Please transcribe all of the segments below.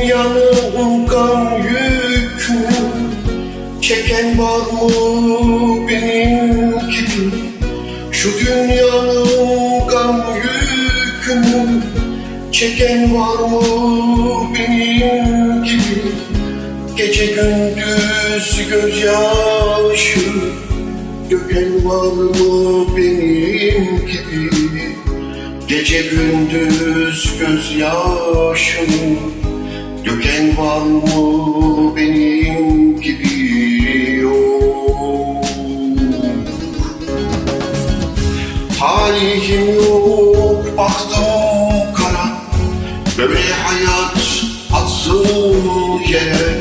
Dünyanın gam yükünü Çeken var mı benim gibi Şu dünyanın gam yükünü Çeken var mı benim gibi Gece gündüz gözyaşı Döken var mı benim gibi Gece gündüz gözyaşım mı benim gibi yok. Talihim yok baktım kara. Böyle hayat atsın yere.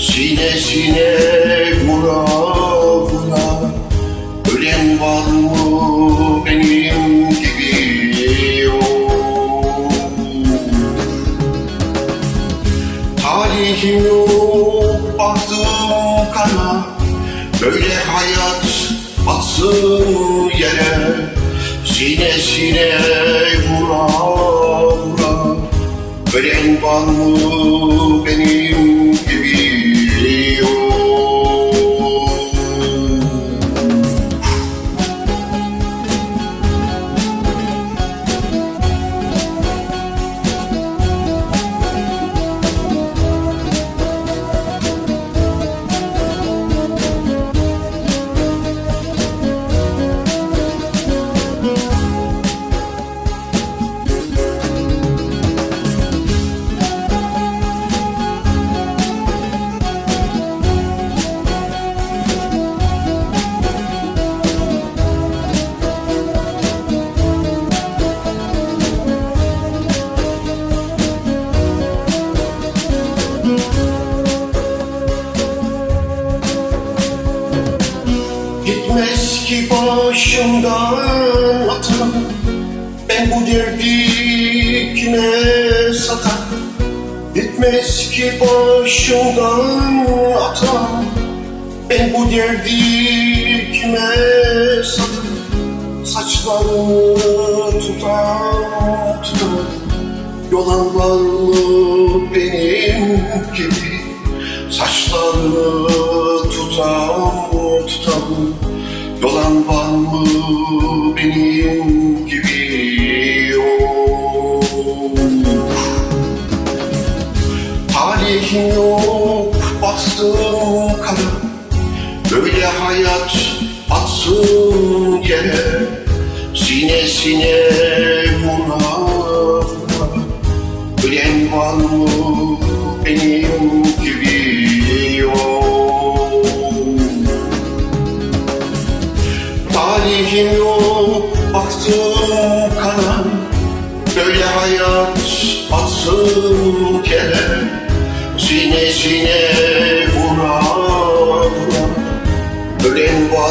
Sinesine vura vura kana Böyle hayat batsın yere Sinesine vura vura. Ölen var mı kime satar. Gitmez ki başımdan atam Ben bu derdi kime satar? Saçlarını tutan tutan Yolan var mı benim gibi? Saçlarını tutan tutan Yolan var mı benim gibi Hayat atsın yere Sinesine vura Ölen var mı benim gibi? Yok Talihim yok baktım kana Böyle hayat atsın kere Sinesine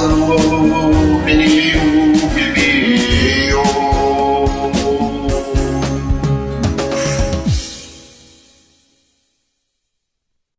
vura